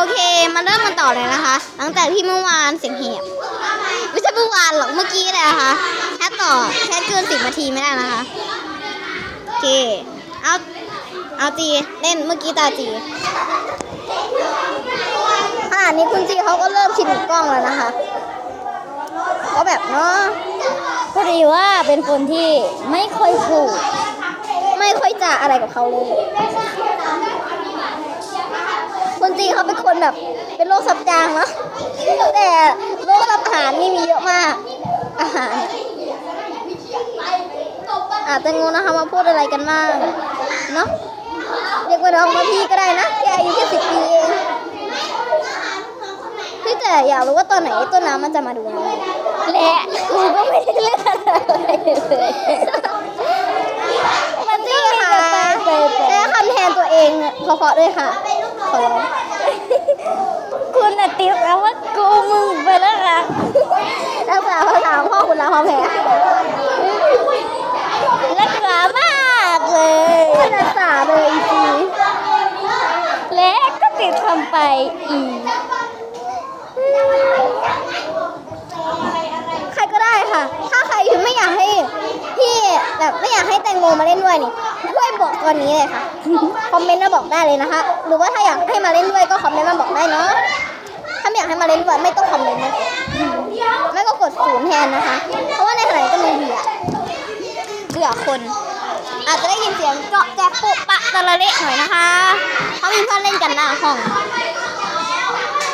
โอเค มาเริ่มกันต่อเลยนะคะ หลังจากที่เมื่อวานเสียงเหียบไม่ใช่เมื่อวานหรอกเมื่อกี้เลยนะคะแค่ต่อแค่เกินสิบนาทีไม่ได้นะคะโอเคเอาเอาจีเล่นเมื่อกี้ตาจีขนาดนี้คุณจีเขาก็เริ่มชินกับกล้องแล้วนะคะก็แบบเนาะพอดีว่าเป็นคนที่ไม่ค่อยพูดไม่ค่อยจะอะไรกับเขาเลย คนจีนเขาเป็นคนแบบ เป็นโรคสับจางเนาะแต่โรคสับหานนี่มีเยอะมาก อาหาร อาจจะงงนะคะมาพูดอะไรกันบ้างเนาะเรียกว่าน้องมาพี่ก็ได้นะแค่อายุแค่สิบปีเองที่แต่อยากรู้ว่าตอนไหนต้นน้ำมันจะมาดูเราและกูก็ไม่ได้เลือกอะไรเลยมันจี้ค่ะใช้คำแทนตัวเองเพราะๆด้วยค่ะขอร้อง คุณน่ะติ๊บแล้วว่ากูมึงไปแล้วค่ะรักษาภาษาพ่อคุณลาพอแพ้รักษามากเลยรักษาเลยอีทีและก็ติดทำไปอีกใครก็ได้ค่ะ ถ้าใครไม่อยากให้พี่แบบไม่อยากให้แตงโมมาเล่นด้วยนี่ ช่วยบอกตอนนี้เลยค่ะ คอมเมนต์มาบอกได้เลยนะคะ หรือว่าถ้าอยากให้มาเล่นด้วยก็คอมเมนต์มาบอกได้เนาะ ถ้าไม่อยากให้มาเล่นด้วยไม่ต้องคอมเมนต์นะไม่ก็กดศูนย์แทนนะคะ เพราะว่าในขณะนี้ก็มีเบื่อเบื่อคน อาจจะได้ยินเสียงเจาะแจ๊กปุปะตะละเละหน่อยนะคะเขามีเพื่อนเล่นกันหน้าห้อง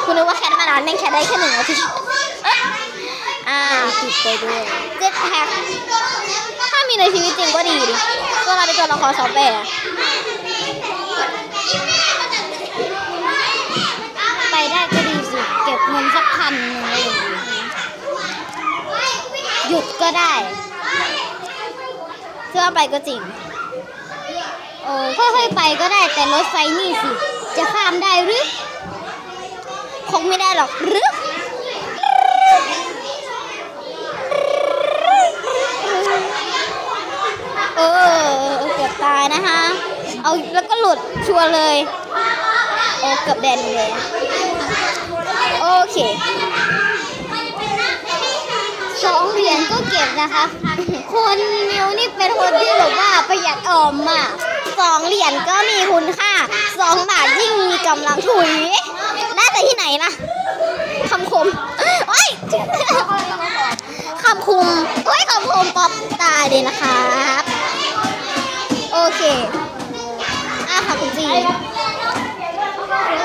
คุณนึกว่าแคทมานานแม่งแคทได้แค่หนึ่งนาทีอ่าติดไปด้วยเจ็ตแพ็คถ้ามีในชีวิตจริงก็ดีดิ ตัวเราเป็นตัวละครซอฟต์แวร์ไปได้ก็ดีสิ เก็บเงินสักพันหนึ่งอะไรอย่างงี้หยุดก็ได้เชื่อไปก็จริงโอ้ค่อยๆไปก็ได้แต่รถไฟนี่สิ จะข้ามได้หรือ คงไม่ได้หรอกหรืออเกือบตาย นะคะ เอาแล้วก็หลุดชัวร์เลย โอ้เกือบแดนเลยโอเคสองเหรียญก็เก็บนะคะ คนมิวนี่เป็นคนที่แบบว่าประหยัดออมมากสองเหรียญก็มีคุณค่าสองบาทยิ่งมีกำลังถุยได้แต่ที่ไหนล่ะคำคมโอ้ยคำคุมโอ้ยคำคมป๊อปตายเลยนะครั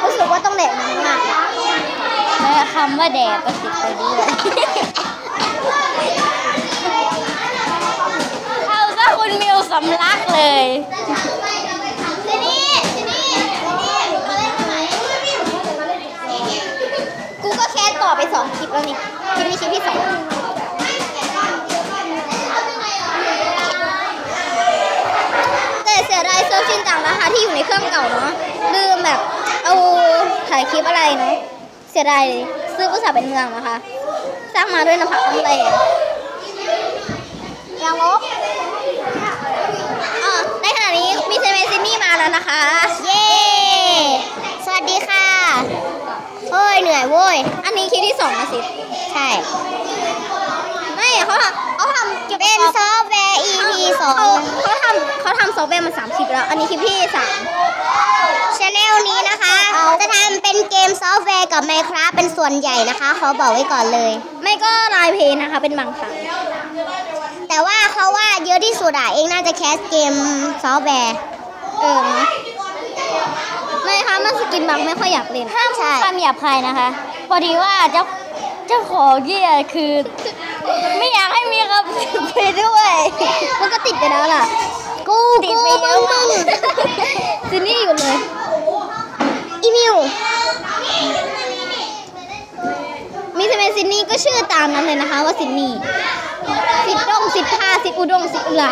รู้สึกว่าต้องแดกมันมากและคำว่าแดกก็ติดไปด้วยเอาซะคุณมิวสำลักเลย ทีนี่ทีนี่กูก็แค่ต่อไปสองคลิปแล้วนี่คลิปนี้คลิปที่สอง แต่เสียดายเซิร์ฟชินจังนะคะที่ อยู่ในเครื่องเก่าเนาะลืมแบบเอาถ่ายคลิปอะไรเนาะเสียดายเลยซื้อภาษาห์เป็นเมืองนะคะ สร้างมาด้วยน้ำพักน้ำแรงยังลบอะในขณะนี้มีเซเมซินี่มาแล้วนะคะ เย้ สวัสดีค่ะเฮ้ยเหนื่อยโว้ย อันนี้คลิปที่สองนะสิ ใช่ ไม่เขาทำ เขาทำเกี่ยวกับเป็นซอฟต์แวร์ EP สองเขาเขาทำเขาทำซอฟต์แวร์มาสามคลิปแล้ว อันนี้คลิปที่สามชาแนลนี้นะคะ จะทำเป็นเกมซอฟต์แวร์กับ Minecraft เป็นส่วนใหญ่นะคะขอบอกไว้ก่อนเลย ไม่ก็ลายเพลงนะคะ เป็นบางครั้งแต่ว่าเขาว่าเยอะที่สุดอะเองน่าจะแคสเกมซอฟต์แวร์ เออนะไม่ค่ะมันสกินบางไม่ค่อยอยากเล่นห้ามใช่คำหยาบคายนะคะ พอดีว่าเจ้าเจ้าของเกียคือ ไม่อยากให้มีคำไปด้วย มันก็ติดไปแล้วล่ะ กูติดไปเยอะมากซินนี่อยู่เลย อีมิว มีเซเมซินนี่ก็ชื่อตามนั้นเลยนะคะว่าซินนี่สิทธิ์ดงสิทธิ์พาสิทธิ์อุดงสิทธิ์อุลา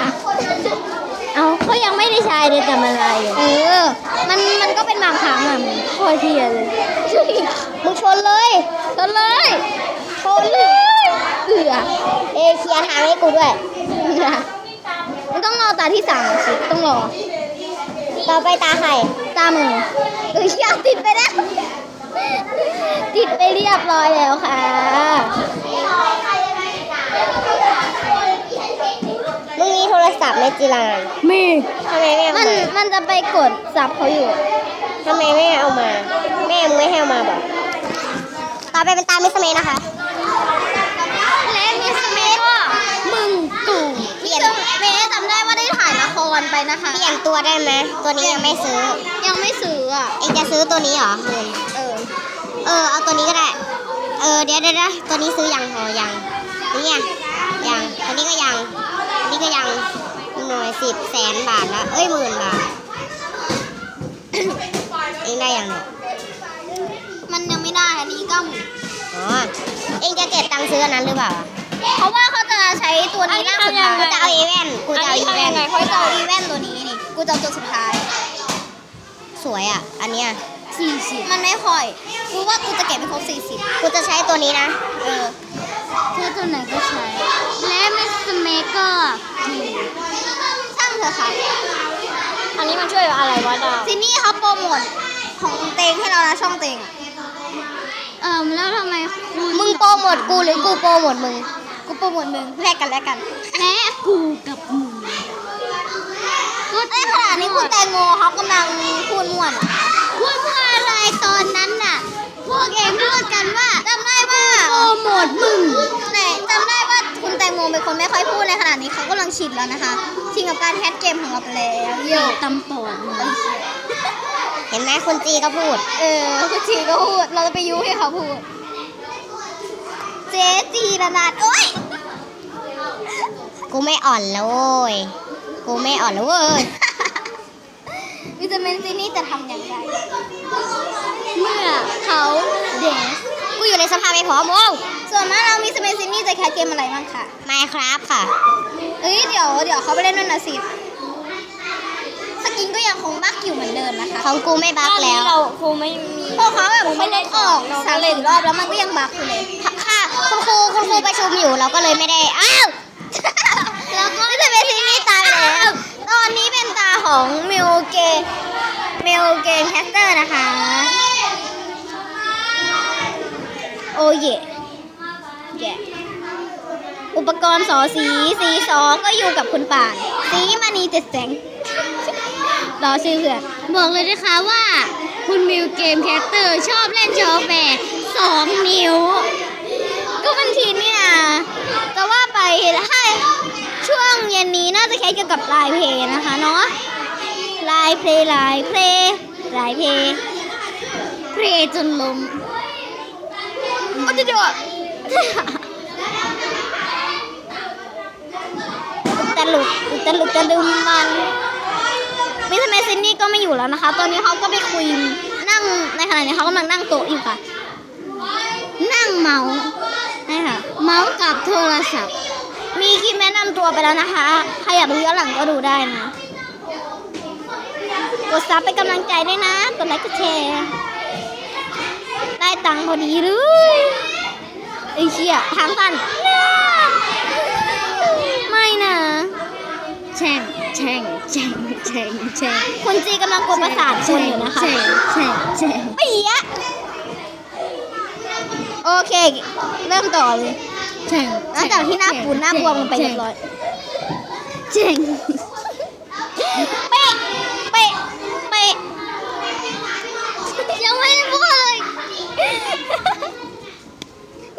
เอาเขายังไม่ได้ใช้เลยแต่มันลายอยู่เออ มันมันก็เป็นบางครั้งอะโคตรเทียเลยมึงชนเลยชนเลยชนเลยเอือ เอเคลียร์ทางให้กูด้วย มันต้องรอตาที่สามสิต้องรอ ต่อไปตาใคร ตามึงเอออยากติดไปแล้ว ติดไปเรียบร้อยแล้วค่ะ มึงมีโทรศัพท์ไหมจีรานมีทำไมไม่เอามันมามันจะไปกดสับเขาอยู่ทำไมไม่เอามา แม่มึงไม่ให้เอามาบอกต่อไปเป็นตามมิสเมย์นะคะ และมิสเม ก็มึงกูมิสเมจำได้ว่าได้ถ่ายละครไปนะคะ เปลี่ยนตัวได้ไหมตัวนี้ยังไม่ซื้อ ยังไม่ซื้ออะ เองจะซื้อตัวนี้เหรอเงินเออ เออ เอาตัวนี้ก็ได้ เออ เดี๋ยวเดี๋ยวเดี๋ยวตัวนี้ซื้อยังพอยัง นี่ไงยัง ตัวนี้ก็ยังอันนี้ก็ยัง หน่วยสิบแสนบาทละเอ้ยหมื่นบาท เองได้ยังเนี่ยมันยังไม่ได้อันนี้ก็หมื่นอ๋อ เองจะเก็บตังค์ซื้ออันนั้นหรือเปล่า เพราะว่าเขาจะใช้ตัวนี้ล่างสุดท้ายกูจะเอาอีเวนต์กูจะเอาอีเวนต์เขาจะเอาอีเวนต์ตัวนี้นี่กูจะเอาตัวสุดท้าย สวยอะ อันเนี้ยสี่สิบมันไม่ค่อย กูว่ากูจะเก็บไปครบสี่สิบกูจะใช้ตัวนี้นะ เออคือตัวไหนก็ใช้ และมิสเมก็ช่างเถอะค่ะอันนี้มันช่วยอะไรวะดาวซินนี่เขาโปรโมทของเตงให้เรานะช่องเตงอะเออแล้วทำไมคุณมึงโปรโมทกูหรือกูโปรโมทมึง กูโปรโมทมึงแลกกันแลกกันและกูกับมึงก็ไอ้ขนาดนี้คุณแตงโมเขากำลังพูดม่วนอะพูดว่าอะไรตอนนั้นน่ะ พวกเองพูดกันว่าจำได้ว่าโปรโมทมึงไหนจำได้ว่าคุณแตงโมเป็นคนไม่ค่อยพูดในขนาดนี้เขากำลังชินแล้วนะคะชินกับการแคสเกมของเราไปแล้วโยตำปอดมึงเห็นไหมคุณจีก็พูด เออคุณชีก็พูด เราจะไปยุให้เขาพูด เจ๊จีระนาดโอ๊ยกูไม่อ่อนแล้วโว้ย กูไม่อ่อนแล้วเว้ย วิตามินซีนี่จะทำอย่างไร เมื่อเขาเดสกูอยู่ในสภาพไม่พร้อมโว้วส่วนมากเรามีสเปนซินี่จะแคสเกมอะไรบ้างคะไมครับค่ะ เอ้ยเดี๋ยวเดี๋ยวเขาไปเล่นด้วยนะสิสกินก็ยังคงบักอยู่เหมือนเดิมนะคะ ของกูไม่บักแล้ว เราคงไม่มี เพราะเขาแบบเขาลบออกสามสี่รอบแล้วมันก็ยังบักอยู่เลยค่ะ คุณครูคุณครูประชุมอยู่เราก็เลยไม่ได้ อ้าวแล้วก็วิตามินซีนี่ตายแล้ว ตอนนี้เป็นตาของมิวเกมิวเกนแคสเตอร์นะคะ โอ้เย่แย่อุปกรณ์สอสีสีสอก็อยู่กับคุณป่าน สีมณีเจ็ดแสงรอชื่อเพื่อนบอกเลยนะคะว่า คุณมิวเกมแคสเตอร์ชอบเล่นจอแบกสองนิ้ว ก็บันทีนี่นะ จะว่าไปให้ช่วงเย็นนี้น่าจะแค่เกี่ยวกับลายเพลงนะคะเนาะลายเพลงลายเพลงลายเพลงเพลจนล้มโอ้จะเดี๋ยวตลุกตลุกตะลุมมันมิสเมซินนี่ก็ไม่อยู่แล้วนะคะ ตอนนี้เขาก็ไปคุยนั่งในขณะนี้เขากำลังนั่งโต๊ะอยู่ค่ะ นั่งเมาส์ใช่ค่ะเมาส์กับโทรศัพท์ มีคลิปแนะนำตัวไปแล้วนะคะ ใครอยากดูย้อนหลังก็ดูได้นะ กดซับเป็นกำลังใจด้วยนะ กดไลค์กดแชร์ ได้ตังค์พอดีเลยไอ้เชี่ยทางสั้นไม่นะแช่งแช่งแช่งแช่งแช่งคุณจีกำลังกดประสาทคุณอยู่นะคะแช่งแช่งแช่งเปียะโอเค เริ่มต่อเลย แช่งหลังจากที่หน้าปูนหน้าบวมลงไปเรียบร้อยแช่งเป๊ะเป๊ะเป๊ะยังไม่ได้พูดเลย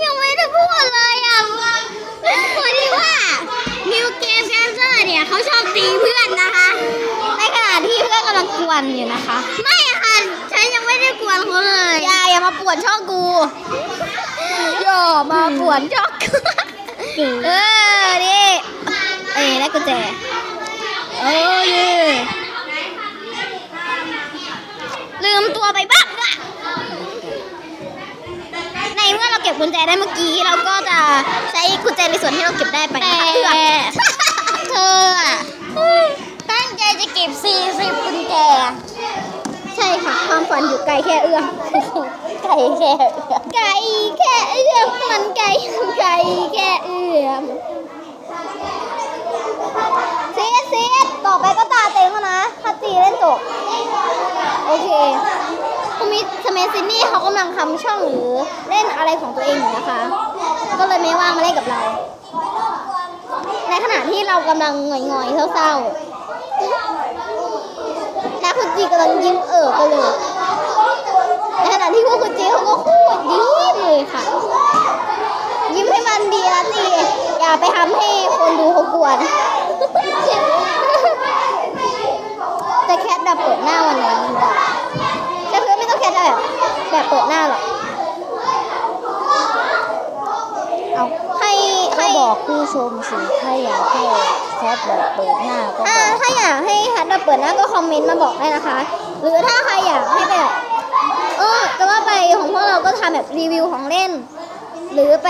ยังไม่ได้พูดเลยอะพอดีว่ามิวเกมแคสเตอร์เนี่ยเขาชอบตีเพื่อนนะคะ ในขณะที่เพื่อนกำลังกวนอยู่นะคะ ไม่ค่ะฉันยังไม่ได้กวนเขาเลยอย่าอย่ามาป่วนช่องกูอย่า มาป่วนช่องกูเออนี่เอ้ยได้กุญแจเออนี่ลืมตัวไปบ้างละในเมื่อเราเก็บกุญแจได้เมื่อกี้เราก็จะใช้กุญแจในส่วนที่เราเก็บได้ไปแต่นะคะเพื่อเธออะตั้งใจจะเก็บ40กุญแจใช่ค่ะ ความฝันอยู่ไกลแค่เอื้อมไกลแค่เอื้อมไกลแค่เอื้อมมันไกลไกลแค่เอื้อมซีดซีดต่อไปก็ตาเต็งแล้วนะถ้าตีเล่นจบโอเคคุณมิสเมซินี่เขากำลังทำช่องหรือเล่นอะไรของตัวเองอยู่นะคะ ก็เลยไม่ว่างมาเล่นกับเรา ในขณะที่เรากำลังหงอยๆเศร้าๆ คุณจีกำลังยิ้มเอ่อกันเลยในขณะที่พวกคุณจีเขาก็พูดยิ้มเลยค่ะ ยิ้มให้มันดีนะจีอย่าไปทำให้คนดูเขากวนแต่แคทดับเปิดหน้าวันนดีกว่าแต่เพื่อไม่ต้องแคทแบบแบบเปิดหน้าหรอกเอาให้ให้บอกผู้ชมสิถ้าอยากให้ แคทแบบเปิดหน้าก็อ่าถ้าอยากให้แคทดับเปิดหน้าก็คอมเมนต์มาบอกได้นะคะ หรือถ้าใครอยากให้แบบเออแต่ว่าไปของพวกเราก็ทำแบบรีวิวของเล่น หรือไป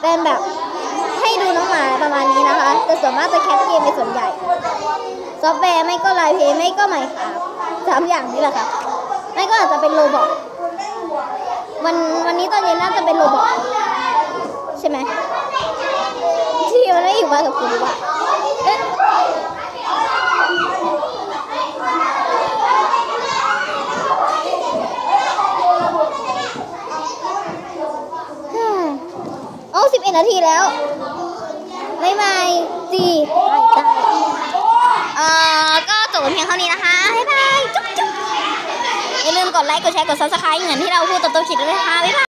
เป็นแบบให้ดูน้องหมาประมาณนี้นะคะ แต่ส่วนมากจะแคทเกมเป็นส่วนใหญ่ ซอฟต์แวร์ไม่ก็ไลน์เพย์ไม่ก็ไมค์ครับสามอย่างนี้แหละค่ะ ไม่ก็อาจจะเป็นโรบอทวันวันนี้ตอนเย็นน่าจะเป็นโรบอทใช่ไหม ที่มันไม่อยู่บ้านกับคุณว่ะเอ๊ะโอ้สิบเอ็ดนาทีแล้วบ๊ายบายจีบายบายเอ่อ ก็จบกันเพียงเท่านี้นะคะบ๊ายบาย จุ๊บจุ๊บอย่าลืมกดไลค์ กดแชร์ กด subscribe เหมือนที่เราพูดตอนต้นคลิปด้วยนะคะบ๊ายบาย